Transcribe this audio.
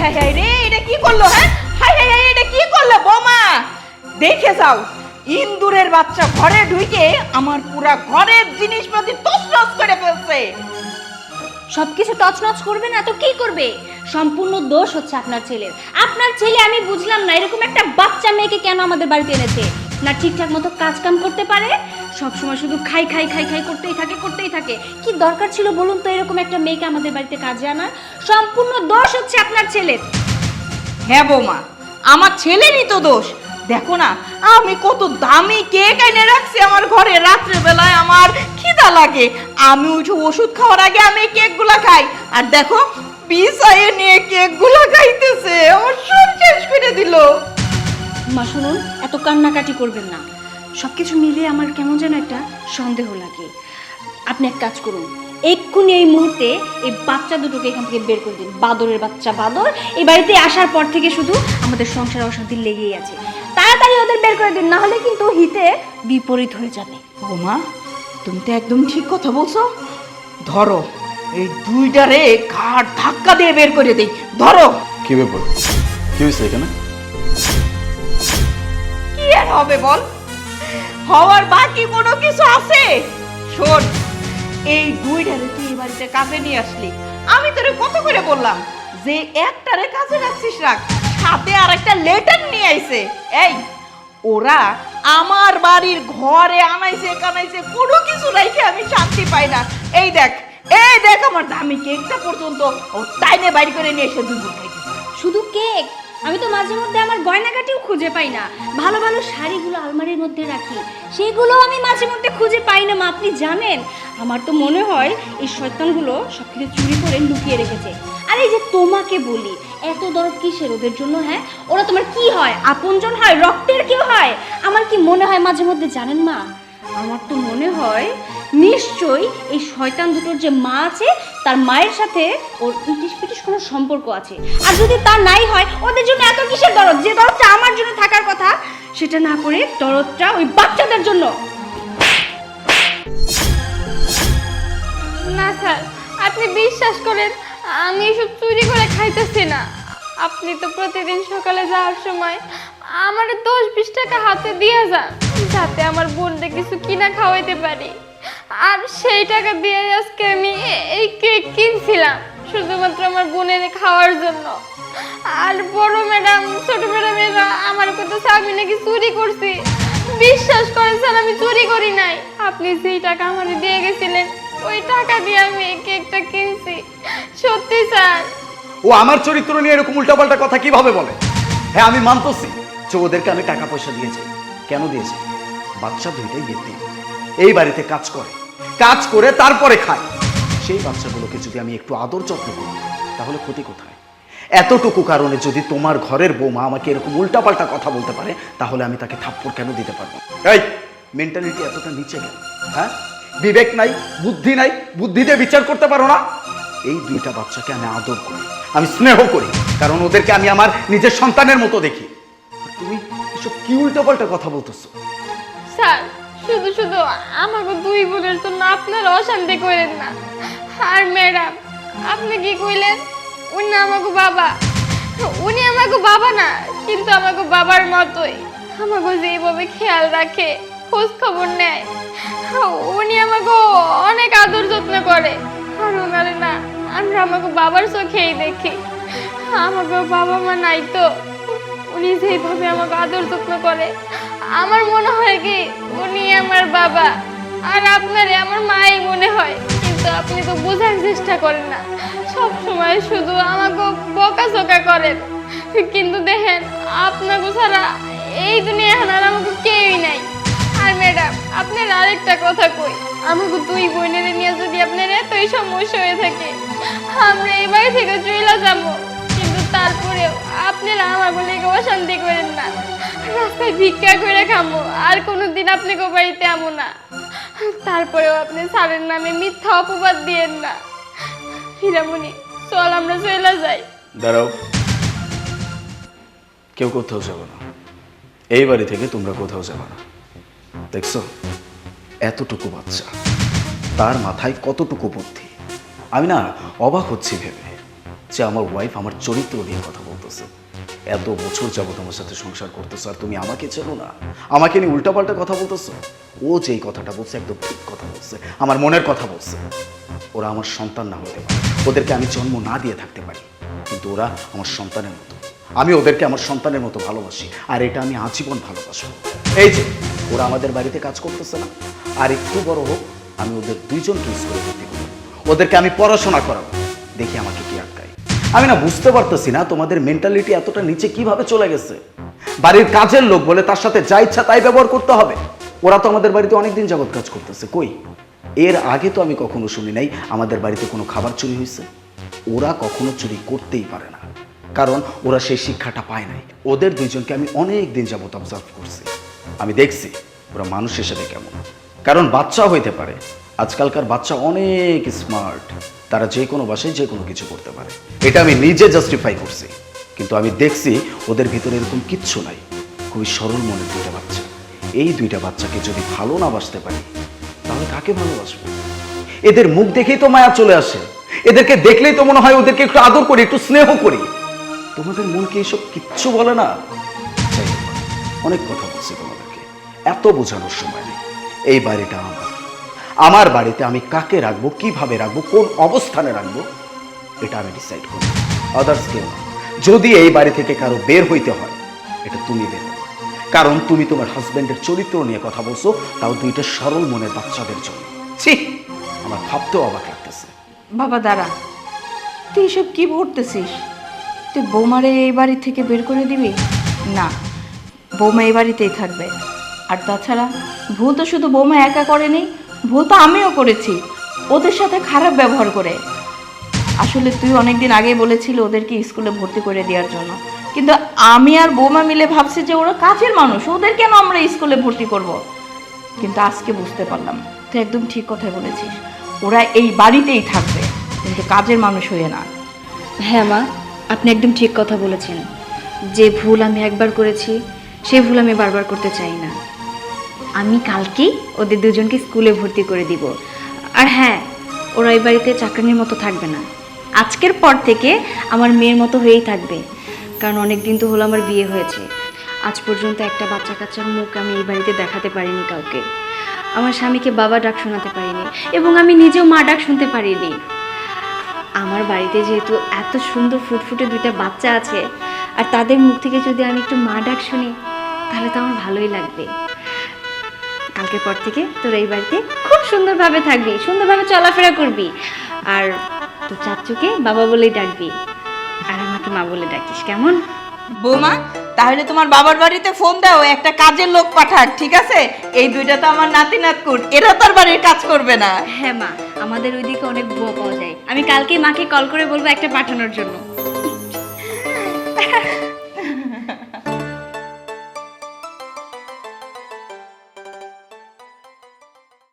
High high high রে, এটা কি করল হ্যাঁ? হাই হাই হাই, এটা কি করল, বোমা? দেখে যাও, ইন্দুরের বাচ্চা ঘরে ঢুকে আমার পুরা ঘরের জিনিসপাতি তছনছ করে ফেলছে। সবকিছু তছনছ করবে না, তো কি করবে? সম্পূর্ণ দোষ হচ্ছে আপনার ছেলের। আপনার ছেলে, আমি বুঝলাম না, এরকম একটা বাচ্চা মেয়েকে কেন আমাদের বাড়িতে এনেছে? না ঠিকঠাক মতো কাজ কাম করতে পারে? সব সময় শুধু খাই খাই খাই খাই করতেই থাকে করতেই থাকে। কি দরকার ছিল বলুন তো এরকম একটা মেয়েকে আমাদের বাড়িতে কাজে আনার? সম্পূর্ণ দোষ হচ্ছে আপনার ছেলের। হ্যাঁ বৌমা আমার ছেলেরই তো দোষ। দেখো না আমি কত দামি কেক এনে রাখছি আমার ঘরে রাত্রে বেলায় আমার খিদা লাগে। আমি উঠে ওষুধ খাওয়ার আগে আমি কেকগুলা খাই। আর দেখো পিসায়ে নিয়ে কেকগুলা খাইতেছে। আমার সব শেষ করে দিল। মা শুনুন। এত কান্নাকাটি করবেন না। সব কিছু মিলিয়ে আমার কেমন যেন একটা সন্দেহ লাগে। আপনি এক কাজ করুন এক্ষুনি এই মুহূর্তে এই বাচ্চা দুটোকে এখান থেকে বের করে দিন। বাদরের বাচ্চা বাদর এই বাড়িতে আসার পর থেকে শুধু আমাদের সংসার অশান্তি লেগেই আছে। তাড়াতাড়ি ওদের বের করে দিন না হলে কিন্তু হিতে বিপরীত হয়ে যাবে। বৌমা তুমি তো একদম ঠিক কথা বলছো। ধরো এই দুইটারে ঘাট ধাক্কা দিয়ে বের করে দেই। ধরো। কি ব্যাপার? কি হয়েছে এখানে? আর হবে বল। হওয়ার বাকি কোনো কিছু আছে? শোন, এই দুইটারে তুই এই বাড়িতে কাজে নিয়ে আসলি। আমি তোরে কত করে বললাম যে একটারে কাজে রাখছিস রাখ, সাথে আর একটা লেটার নিয়ে আইছে। এই, ওরা আমার বাড়ির ঘরে আনাইছে, কানাইছে, কোনো কিছু রাইখে আমি শান্তি পাই না। এই দেখ এই দেখ আমার দামি কেকটা পর্যন্ত ও টাইনে বাইর করে নিয়ে এসে খাইতেছে। শুধু কেক? আমি তো মাঝে মধ্যে আমার গয়নাগাটিও খুঁজে পাই না। ভালো ভালো শাড়িগুলো আলমারির মধ্যে রাখি। সেগুলো আমি মাঝে মধ্যে খুঁজে পাই না, মা, আপনি জানেন? আমার তো মনে হয় এই শয়তানগুলো সব কিছু চুরি করে লুকিয়ে রেখেছে। আর এই যে তোমাকে বলি, এত দরদ কিসের ওদের জন্য হ্যাঁ? ওরা তোমার কি হয়? আপনজন হয়? রক্তের কেউ হয়? আমার কি মনে হয় মাঝে মধ্যে জানেন, মা? আমার তো মনে হয় নিশ্চয়ই এই শয়তান দুটোর যে মা আছে, তার মায়ের সাথে ওর ইটিস পিটিস কোনো সম্পর্ক আছে। আর যদি তা নাই হয়, ওদের জন্য এত কিসের দরদ? যে দরদটা আমার জন্য থাকার কথা, সেটা না করে দরদটা ওই বাচ্চাদের জন্য। না স্যার, আপনি বিশ্বাস করেন, আমি এসব চুরি করে খাইতেছি না। আপনি তো প্রতিদিন সকালে যাওয়ার সময় আমার দশ বিশ টাকা হাতে দিয়ে যান, যাতে আমার বোনটা কিছু কিনা খাওয়াইতে পারি। আর সেই টাকা দিয়ে আজকে আমি এই কেক কিনছিলাম, শুধুমাত্র আমার বোনের খাওয়ার জন্য। আর বড় ম্যাডাম, ছোট ম্যাডাম, এরা আমার কথা আমি নাকি চুরি করছি। বিশ্বাস করেন স্যার, আমি চুরি করি নাই। আপনি যেই টাকা আমার দিয়ে গেছিলেন, ওই টাকা দিয়ে আমি এই কেকটা কিনছি। সত্যি স্যার। ও আমার চরিত্র নিয়ে এরকম উল্টাপাল্টা কথা কীভাবে বলে? হ্যাঁ আমি মানতেছি। যে ওদেরকে আমি টাকা পয়সা দিয়েছি। কেন দিয়েছি? বাচ্চা দুইটাই ব্যক্তি। এই বাড়িতে কাজ করে। কাজ করে তারপরে খায়। সেই বাচ্চাগুলোকে যদি আমি একটু আদর যত্ন করি, তাহলে ক্ষতি কোথায়? এতটুকু কারণে যদি তোমার ঘরের বৌমা আমাকে এরকম উল্টাপাল্টা কথা বলতে পারে, তাহলে আমি তাকে থাপ্পড় কেন দিতে পারব? এই মেন্টালিটি এতটা নিচে গেল হ্যাঁ? বিবেক নাই, বুদ্ধি নাই বুদ্ধিতে বিচার করতে পারো না। এই দুইটা বাচ্চাকে আমি আদর করি, আমি স্নেহ করি, কারণ ওদেরকে আমি আমার নিজের সন্তানের মতো দেখি। তুমি এসব কি উল্টাপাল্টা কথা বলতেছো? স্যার শুধু শুধু আমাকে দুই বোনের জন্য আপনার অশান্তি করেন না। আর ম্যাডাম, আপনি কি কইলেন? উনি আমাকে বাবা। উনি আমাকে বাবা না, কিন্তু আমাকে বাবার মতোই। আমাকে যেইভাবে খেয়াল রাখে খোঁজ খবর নেয়। উনি আমাকে অনেক আদর যত্ন করে। আর ওনারে না, আমরা আমাকে বাবার চোখেই দেখি। আমাকে বাবা মা নাই তো। উনি যেইভাবে আমাকে আদর যত্ন করে, আমার মনে হয় কি উনি আমার বাবা। আর আপনারে আমার মাই মনে হয়। কিন্তু আপনি তো বোঝার চেষ্টা করেন না। সব সময় শুধু আমাকে বকাঝকা করেন। কিন্তু দেখেন, আপনাকে ছাড়া এই দুনিয়া আর আমাকে কেউই নাই। আর ম্যাডাম, আপনার আরেকটা কথা কই। আমাকে দুই বোনের নিয়ে যদি আপনার এতই সমস্যা হয়ে থাকে, আমরা এই বাড়ি থেকে চলে যাব। কিন্তু তারপরেও আপনারা আমার বলে অশান্তি করেন না। রাস্তায় ভিক্ষা করে খামো। আর কোনোদিন আপনাকে বাড়িতে আমো না। তারপরেও আপনি স্যারের নামে মিথ্যা অপবাদ দিয়েন না। হীরামণি, চল আমরা চলে যাই। দাঁড়াও। কেউ কোথাও যাব না। এই বাড়ি থেকে তোমরা কোথাও যাবে না। দেখছ? এতটুকু বাচ্চা। তার মাথায় কতটুকু বুদ্ধি? আমি না অবাক হচ্ছি ভেবে যে আমার ওয়াইফ আমার চরিত্র নিয়ে কথা বলতেছে। এত বছর যাবত আমার সাথে সংসার করতেছো আর তুমি আমাকে চেনো না। আমাকে নিয়ে উল্টাপাল্টা কথা বলতেছো। ও যেই কথাটা বলছে একদম ঠিক কথা বলছে। আমার মনের কথা বলছে। ওরা আমার সন্তান না হতে পারে। ওদেরকে আমি জন্ম না দিয়ে থাকতে পারি। কিন্তু ওরা আমার সন্তানের মতো। আমি ওদেরকে আমার সন্তানের মতো ভালোবাসি। আর এটা আমি আজীবন ভালোবাসবো। এই যে, ওরা আমাদের বাড়িতে কাজ করতেছে না। আর একটু বড় হোক, আমি ওদের দুইজনকে স্কুলে ভর্তি করব ওদেরকে আমি পড়াশোনা করাবো। দেখি আমাকে কি আটকায়। আমি না বুঝতে পারতেছি না তোমাদের মেন্টালিটি এতটা নিচে কীভাবে চলে গেছে। বাড়ির কাজের লোক বলে তার সাথে যা ইচ্ছা তাই ব্যবহার করতে হবে। ওরা তো আমাদের বাড়িতে অনেকদিন যাবত কাজ করতেছে। কই? এর আগে তো আমি কখনো শুনি নাই আমাদের বাড়িতে কোনো খাবার চুরি হয়েছে। ওরা কখনো চুরি করতেই পারে না। কারণ ওরা সেই শিক্ষাটা পায় নাই। ওদের দুইজনকে আমি অনেক দিন যাবত অবজার্ভ করছি। আমি দেখছি ওরা মানুষ হিসেবে কেমন। কারণ বাচ্চা হইতে পারে। আজকালকার বাচ্চা অনেক স্মার্ট তারা যে কোনো বাসায় যে কোনো কিছু করতে পারে। এটা আমি নিজে জাস্টিফাই করছি। কিন্তু আমি দেখছি ওদের ভিতরে এরকম কিচ্ছু নাই। খুবই সরল মনের দুইটা বাচ্চা। এই দুইটা বাচ্চাকে যদি ভালো না বাসতে পারি, তাহলে কাকে ভালোবাসবো? এদের মুখ দেখেই তো মায়া চলে আসে। এদেরকে দেখলেই তো মনে হয় ওদেরকে একটু আদর করি, একটু স্নেহ করি। তোমাদের মনকে এসব কিচ্ছু বলে না? অনেক কথা বলছি তোমাদেরকে। এত বোঝানোর সময় নেই। এই বাড়িটা আমার। আমার বাড়িতে আমি কাকে রাখব, কীভাবে রাখব, কোন অবস্থানে রাখব, এটা আমি ডিসাইড করব আদার্স কেউ না। যদি এই বাড়ি থেকে কারও বের হইতে হয়, এটা তুমি বের কারণ তুমি তোমার হাজব্যান্ডের চরিত্র নিয়ে কথা বলছো, তাও দুইটা সরল মনের বাচ্চাদের জন্য। ছি! আমার ভাবতেও অবাক লাগতেছে। বাবা, দাঁড়া। তুই এসব কি করতেছিস তুই বৌমারে এই বাড়ি থেকে বের করে দিবি? না, বৌমা এই বাড়িতেই থাকবে। আর তাছাড়া ভুল তো শুধু বৌমা একা করেনি ভুল তো আমিও করেছি। ওদের সাথে খারাপ ব্যবহার করে। আসলে তুই অনেকদিন আগেই বলেছিল ওদেরকে স্কুলে ভর্তি করে দেওয়ার জন্য। কিন্তু আমি আর বৌমা মিলে ভাবছি যে ওরা কাছের মানুষ, ওদের কেন আমরা স্কুলে ভর্তি করব। কিন্তু আজকে বুঝতে পারলাম, তুই একদম ঠিক কথাই বলেছিস। ওরা এই বাড়িতেই থাকবে, কিন্তু কাজের মানুষ হয়ে না। হ্যাঁ মা, আপনি একদম ঠিক কথা বলেছেন। যে ভুল আমি একবার করেছি সেই ভুল আমি বারবার করতে চাই না। আমি কালকেই ওদের দুজনকে স্কুলে ভর্তি করে দিব। আর হ্যাঁ ওরা এই বাড়িতে চাকরানির মতো থাকবে না। আজকের পর থেকে আমার মেয়ের মতো হয়েই থাকবে। কারণ অনেক দিন তো হলো আমার বিয়ে হয়েছে। আজ পর্যন্ত একটা বাচ্চা কাচ্চার মুখ আমি এই বাড়িতে দেখাতে পারিনি কাউকে। আমার স্বামীকে বাবা ডাক শোনাতে পারিনি এবং আমি নিজেও মা ডাক শুনতে পারিনি। আমার বাড়িতে যেহেতু এত সুন্দর ফুটফুটে দুইটা বাচ্চা আছে, আর তাদের মুখ থেকে যদি আমি একটু মা ডাক শুনি, তাহলে তো আমার ভালোই লাগবে। কালকের পর থেকে তোর এই বাড়িতে খুব সুন্দরভাবে থাকবি সুন্দরভাবে চলাফেরা করবি। আর তোর চাচুকে বাবা বলেই ডাকবি আর আমাকে মা বলে ডাকিস কেমন? বৌমা তাহলে তোমার বাবার বাড়িতে ফোন দাও একটা কাজের লোক পাঠাক ঠিক আছে? এই দুইটা তো আমার নাতি নাতকুট এরা তোর বাড়ির কাজ করবে না। হ্যাঁ মা আমাদের ওইদিকে অনেক বুয়া পাওয়া যায়। আমি কালকে মাকে কল করে বলব একটা পাঠানোর জন্য।